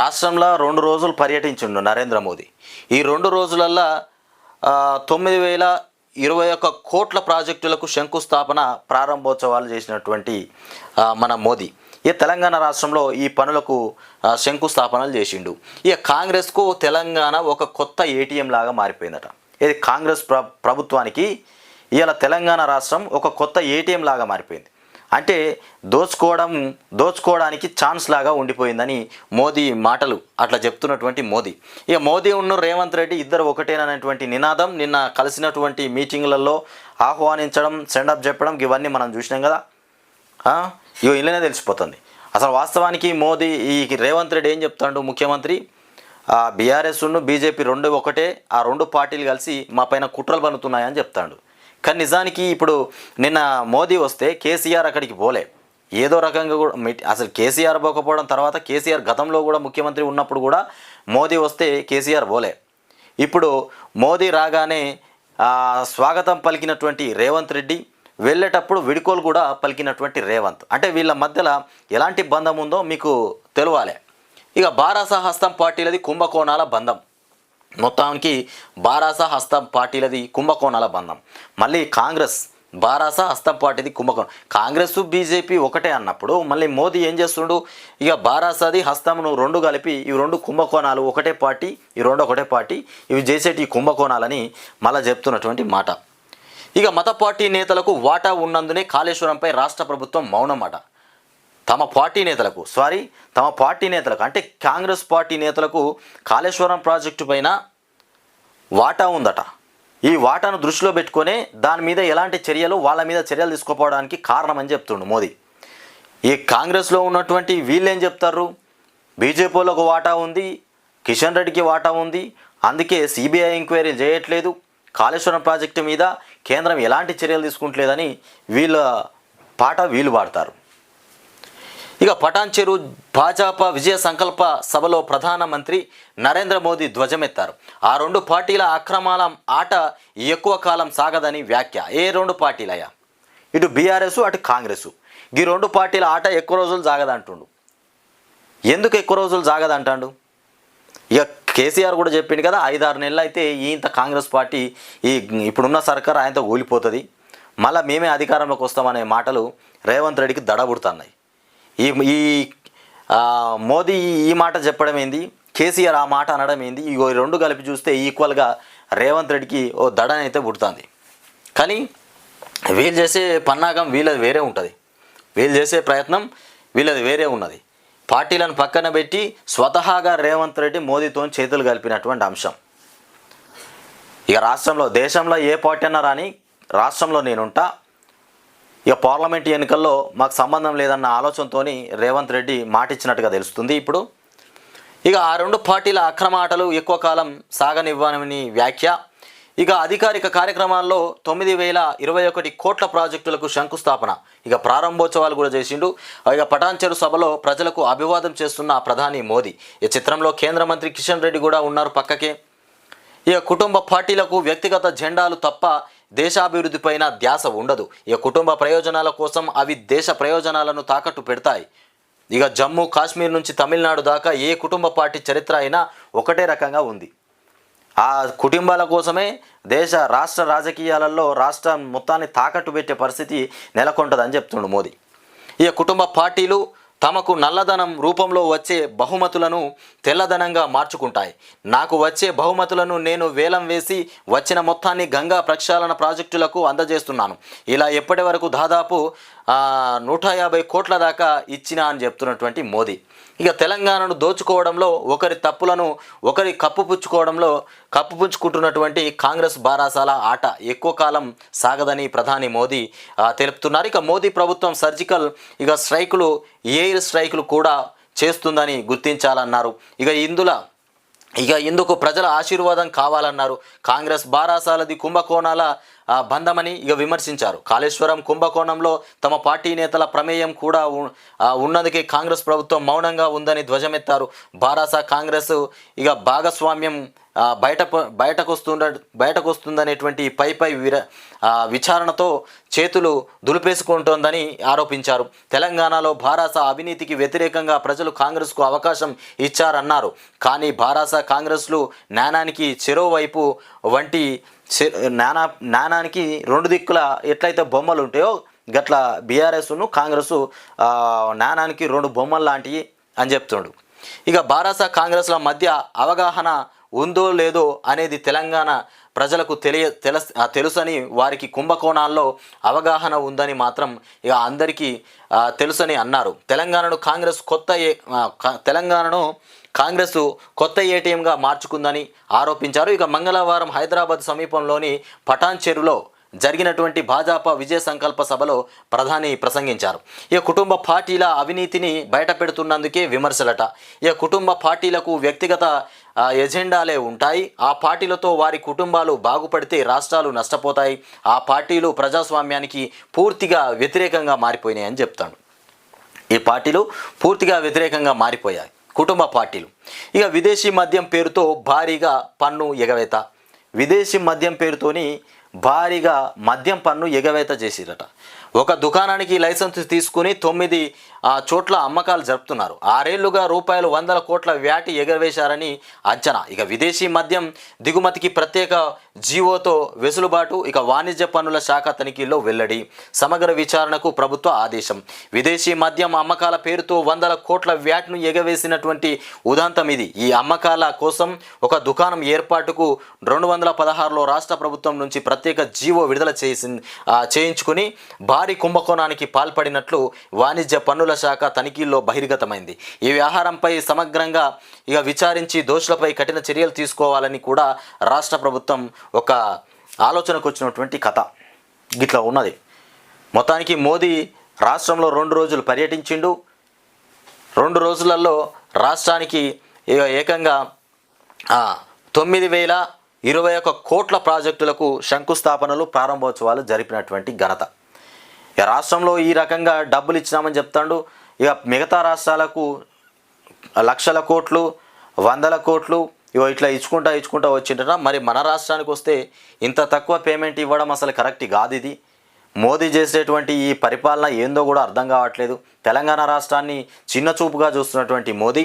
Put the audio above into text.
రాష్ట్రంలో రెండు రోజులు పర్యటించిండు నరేంద్ర మోదీ. ఈ రెండు రోజులల్లో తొమ్మిది వేల ఇరవై ఒక్క కోట్ల ప్రాజెక్టులకు శంకుస్థాపన ప్రారంభోత్సవాలు చేసినటువంటి మన మోదీ. ఇక తెలంగాణ రాష్ట్రంలో ఈ పనులకు శంకుస్థాపనలు చేసిండు. ఇక కాంగ్రెస్కు తెలంగాణ ఒక కొత్త ఏటీఎం లాగా మారిపోయిందట. ఇది కాంగ్రెస్ ప్ర ప్రభుత్వానికి ఇవాళ తెలంగాణ రాష్ట్రం ఒక కొత్త ఏటీఎం లాగా మారిపోయింది. అంటే దోచుకోవడం దోచుకోవడానికి ఛాన్స్ లాగా ఉండిపోయిందని మోదీ మాటలు అట్లా చెప్తున్నటువంటి మోదీ. ఇక మోదీ ఉన్న రేవంత్ రెడ్డి ఇద్దరు ఒకటేననేటువంటి నినాదం నిన్న కలిసినటువంటి మీటింగ్లలో ఆహ్వానించడం సెండప్ చెప్పడం ఇవన్నీ మనం చూసినాం కదా. ఇవి ఇగో తెలిసిపోతుంది. అసలు వాస్తవానికి మోదీ ఈ రేవంత్ రెడ్డి ఏం చెప్తాడు ముఖ్యమంత్రి? బీఆర్ఎస్ బీజేపీ రెండు ఒకటే ఆ రెండు పార్టీలు కలిసి మా పైన కుట్రలు పన్నుతున్నాయని చెప్తాడు. కానీ నిజానికి ఇప్పుడు నిన్న మోదీ వస్తే కేసీఆర్ అక్కడికి పోలే. ఏదో రకంగా కూడా అసలు కేసీఆర్ పోకపోవడం తర్వాత కేసీఆర్ గతంలో కూడా ముఖ్యమంత్రి ఉన్నప్పుడు కూడా మోదీ వస్తే కేసీఆర్ పోలే. ఇప్పుడు మోదీ రాగానే స్వాగతం పలికినటువంటి రేవంత్ రెడ్డి వెళ్ళేటప్పుడు విడుకోలు కూడా పలికినటువంటి రేవంత్. అంటే వీళ్ళ మధ్యలో ఎలాంటి బంధం ఉందో మీకు తెలవాలి. ఇక బారాస హస్తం పార్టీలది కుంభకోణాల బంధం. మొత్తానికి బారాస హస్తం పార్టీలది కుంభకోణాల బంధం. మళ్ళీ కాంగ్రెస్ బారాస హస్తం పార్టీది కుంభకోణం. కాంగ్రెస్ బీజేపీ ఒకటే అన్నప్పుడు మళ్ళీ మోదీ ఏం చేస్తుండు? ఇక బారాసది హస్తంను రెండు కలిపి ఇవి రెండు కుంభకోణాలు ఒకటే పార్టీ ఈ రెండు ఒకటే పార్టీ ఇవి చేసేటి కుంభకోణాలని మళ్ళీ చెప్తున్నటువంటి మాట. ఇక మత పార్టీ నేతలకు వాటా ఉన్నందునే కాళేశ్వరంపై రాష్ట్ర ప్రభుత్వం మౌనమాట. తమ పార్టీ నేతలకు సారీ తమ పార్టీ నేతలకు అంటే కాంగ్రెస్ పార్టీ నేతలకు కాళేశ్వరం ప్రాజెక్టు పైన వాటా ఉందట. ఈ వాటాను దృష్టిలో పెట్టుకునే దాని మీద ఎలాంటి చర్యలు వాళ్ళ మీద చర్యలు తీసుకోపోవడానికి కారణమని చెప్తుండు మోదీ. ఈ కాంగ్రెస్లో ఉన్నటువంటి వీళ్ళు ఏం చెప్తారు బీజేపీలో ఒక వాటా ఉంది కిషన్ రెడ్డికి వాటా ఉంది అందుకే సిబిఐ ఎంక్వైరీ చేయట్లేదు. కాళేశ్వరం ప్రాజెక్టు మీద కేంద్రం ఎలాంటి చర్యలు తీసుకుంటలేదని వీళ్ళ పాట వీళ్ళు పాడతారు. ఇక పటాన్ చెరు భాజపా విజయ సంకల్ప సభలో ప్రధానమంత్రి నరేంద్ర మోదీ ధ్వజమెత్తారు. ఆ రెండు పార్టీల అక్రమాల ఆట ఎక్కువ కాలం సాగదని వ్యాఖ్య. ఏ రెండు పార్టీలయ్యా? ఇటు బీఆర్ఎస్ అటు కాంగ్రెస్. ఈ రెండు పార్టీల ఆట ఎక్కువ రోజులు సాగదంటుండు. ఎందుకు ఎక్కువ రోజులు సాగదంటాడు? ఇక కేసీఆర్ కూడా చెప్పిండు కదా ఐదారు నెలలు అయితే ఇంత కాంగ్రెస్ పార్టీ ఈ ఇప్పుడున్న సర్కార్ ఆయనతో ఓలిపోతుంది మళ్ళీ మేమే అధికారంలోకి వస్తామనే మాటలు రేవంత్ రెడ్డికి దడబుడుతున్నాయి. ఈ ఈ మోదీ ఈ మాట చెప్పడం ఏంది? కేసీఆర్ ఆ మాట అనడం ఏంది? ఈ రెండు కలిపి చూస్తే ఈక్వల్గా రేవంత్ రెడ్డికి ఓ దడనైతే పుడుతుంది. కానీ వీళ్ళు చేసే పన్నాగం వీళ్ళది వేరే ఉంటుంది. వీళ్ళు చేసే ప్రయత్నం వీళ్ళది వేరే ఉన్నది. పార్టీలను పక్కన పెట్టి స్వతహాగా రేవంత్ రెడ్డి మోదీతో చేతులు కలిపినటువంటి అంశం. ఇక రాష్ట్రంలో దేశంలో ఏ పార్టీ అన్నా రాని రాష్ట్రంలో నేనుంటా. ఇక పార్లమెంట్ ఎన్నికల్లో మాకు సంబంధం లేదన్న ఆలోచనతోని రేవంత్ రెడ్డి మాటిచ్చినట్టుగా తెలుస్తుంది ఇప్పుడు. ఇక ఆ రెండు పార్టీల అక్రమ ఆటలు ఎక్కువ కాలం సాగనివ్వనని వ్యాఖ్య. ఇక అధికారిక కార్యక్రమాల్లో తొమ్మిది వేల ఇరవై ఒకటి కోట్ల ప్రాజెక్టులకు శంకుస్థాపన. ఇక ప్రారంభోత్సవాలు కూడా చేసిండు. ఇక పటాన్చెరు సభలో ప్రజలకు అభివాదం చేస్తున్న ప్రధాని మోదీ. ఈ చిత్రంలో కేంద్ర మంత్రి కిషన్ రెడ్డి కూడా ఉన్నారు పక్కకే. ఇక కుటుంబ పార్టీలకు వ్యక్తిగత జెండాలు తప్ప దేశాభివృద్ధిపైన ధ్యాస ఉండదు. ఇక కుటుంబ ప్రయోజనాల కోసం అవి దేశ ప్రయోజనాలను తాకట్టు పెడతాయి. ఇక జమ్మూ కాశ్మీర్ నుంచి తమిళనాడు దాకా ఏ కుటుంబ పార్టీ చరిత్ర అయినా ఒకటే రకంగా ఉంది. ఆ కుటుంబాల కోసమే దేశ రాష్ట్ర రాజకీయాలలో రాష్ట్రం మొత్తాన్ని తాకట్టు పెట్టే పరిస్థితి నెలకొంటుందని చెప్తుండు మోదీ. ఈ కుటుంబ పార్టీలు తమకు నల్లధనం రూపంలో వచ్చే బహుమతులను తెల్లధనంగా మార్చుకుంటాయి. నాకు వచ్చే బహుమతులను నేను వేలం వేసి వచ్చిన మొత్తాన్ని గంగా ప్రక్షాళన ప్రాజెక్టులకు అందజేస్తున్నాను. ఇలా ఎప్పటి వరకు దాదాపు నూట యాభై కోట్ల దాకా ఇచ్చిన అని చెప్తున్నటువంటి మోదీ. ఇక తెలంగాణను దోచుకోవడంలో ఒకరి తప్పులను ఒకరి కప్పుపుచ్చుకోవడంలో కప్పుపుచ్చుకుంటున్నటువంటి కాంగ్రెస్ బారాసాల ఆట ఎక్కువ కాలం సాగదని ప్రధాని మోదీ తెలుపుతున్నారు. ఇక మోదీ ప్రభుత్వం సర్జికల్ ఇక స్ట్రైకులు ఎయిర్ స్ట్రైకులు కూడా చేస్తుందని గుర్తించాలన్నారు. ఇక ఇందులో ఇక ఇందుకు ప్రజల ఆశీర్వాదం కావాలన్నారు. కాంగ్రెస్ బారాసాలది కుంభకోణాల బంధమని ఇక విమర్శించారు. కాళేశ్వరం కుంభకోణంలో తమ పార్టీ నేతల ప్రమేయం కూడా ఉన్నందుకే కాంగ్రెస్ ప్రభుత్వం మౌనంగా ఉందని ధ్వజమెత్తారు. బారాస కాంగ్రెస్ ఇక భాగస్వామ్యం బయట బయటకు వస్తుండ బయటకు వస్తుందనేటువంటి పై పై విర విచారణతో చేతులు దులిపేసుకుంటోందని ఆరోపించారు. తెలంగాణలో భారాస అవినీతికి వ్యతిరేకంగా ప్రజలు కాంగ్రెస్కు అవకాశం ఇచ్చారన్నారు. కానీ భారాస కాంగ్రెస్లు జ్ఞానానికి చెరోవైపు వంటి నానా నాణానికి రెండు దిక్కుల ఎట్లయితే బొమ్మలు ఉంటాయో గట్ల బీఆర్ఎస్ను కాంగ్రెస్ నాణానికి రెండు బొమ్మలు లాంటివి అని చెప్తుండు. ఇక బారాస కాంగ్రెస్ల మధ్య అవగాహన ఉందో లేదో అనేది తెలంగాణ ప్రజలకు తెలియ తెలస్ తెలుసని వారికి కుంభకోణాల్లో అవగాహన ఉందని మాత్రం ఇక అందరికీ తెలుసని అన్నారు. తెలంగాణను కాంగ్రెస్ కొత్త తెలంగాణను కాంగ్రెస్ కొత్త ఏటీఎంగా మార్చుకుందని ఆరోపించారు. ఇక మంగళవారం హైదరాబాద్ సమీపంలోని పటాన్ చెరులో జరిగినటువంటి భాజపా విజయ సంకల్ప సభలో ప్రధాని ప్రసంగించారు. ఈ కుటుంబ పార్టీల అవినీతిని బయటపెడుతున్నందుకే విమర్శలట. ఈ కుటుంబ పార్టీలకు వ్యక్తిగత ఎజెండాలే ఉంటాయి. ఆ పార్టీలతో వారి కుటుంబాలు బాగుపడితే రాష్ట్రాలు నష్టపోతాయి. ఆ పార్టీలు ప్రజాస్వామ్యానికి పూర్తిగా వ్యతిరేకంగా మారిపోయినాయి అని ఈ పార్టీలు పూర్తిగా వ్యతిరేకంగా మారిపోయాయి. కుటుంబ పార్టీలు. ఇక విదేశీ మద్యం పేరుతో భారీగా పన్ను ఎగవేత. విదేశీ మద్యం పేరుతోని భారీగా మద్యం పన్ను ఎగవేత చేసిరట. ఒక దుకాణానికి లైసెన్స్ తీసుకుని తొమ్మిది చోట్ల అమ్మకాలు జరుపుతున్నారు. ఆరేళ్ళుగా రూపాయలు వందల కోట్ల వ్యాటి ఎగరవేశారని అంచనా. ఇక విదేశీ మద్యం దిగుమతికి ప్రత్యేక జీవోతో వెసులుబాటు ఇక వాణిజ్య పన్నుల శాఖ తనిఖీల్లో వెల్లడి. సమగ్ర విచారణకు ప్రభుత్వ ఆదేశం. విదేశీ మద్యం అమ్మకాల పేరుతో వందల కోట్ల వ్యాట్ను ఎగవేసినటువంటి ఉదాంతం ఇది. ఈ అమ్మకాల కోసం ఒక దుకాణం ఏర్పాటుకు రెండు వందల పదహారులో రాష్ట్ర ప్రభుత్వం నుంచి ప్రత్యేక జీవో విడుదల చేసి చేయించుకుని భారీ కుంభకోణానికి పాల్పడినట్లు వాణిజ్య పన్నుల శాఖ తనిఖీల్లో బహిర్గతమైంది. ఈ వ్యవహారంపై సమగ్రంగా ఇక విచారించి దోషులపై కఠిన చర్యలు తీసుకోవాలని కూడా రాష్ట్ర ప్రభుత్వం ఒక ఆలోచనకు వచ్చినటువంటి కథ గిట్లా ఉన్నది. మొత్తానికి మోదీ రాష్ట్రంలో రెండు రోజులు పర్యటించిండు. రెండు రోజులలో రాష్ట్రానికి ఇక ఏకంగా తొమ్మిది వేల ఇరవై ఒక కోట్ల ప్రాజెక్టులకు శంకుస్థాపనలు ప్రారంభోత్సవాలు జరిపినటువంటి ఘనత. ఇక రాష్ట్రంలో ఈ రకంగా డబ్బులు ఇచ్చినామని చెప్తాడు. ఇక మిగతా రాష్ట్రాలకు లక్షల కోట్లు వందల కోట్లు ఇగో ఇట్లా ఇచ్చుకుంటా ఇచ్చుకుంటా వచ్చింట మరి మన రాష్ట్రానికి వస్తే ఇంత తక్కువ పేమెంట్ ఇవ్వడం అసలు కరెక్ట్ కాదు ఇది. మోదీ చేసేటువంటి ఈ పరిపాలన ఏందో కూడా అర్థం కావట్లేదు. తెలంగాణ రాష్ట్రాన్ని చిన్న చూపుగా చూస్తున్నటువంటి మోదీ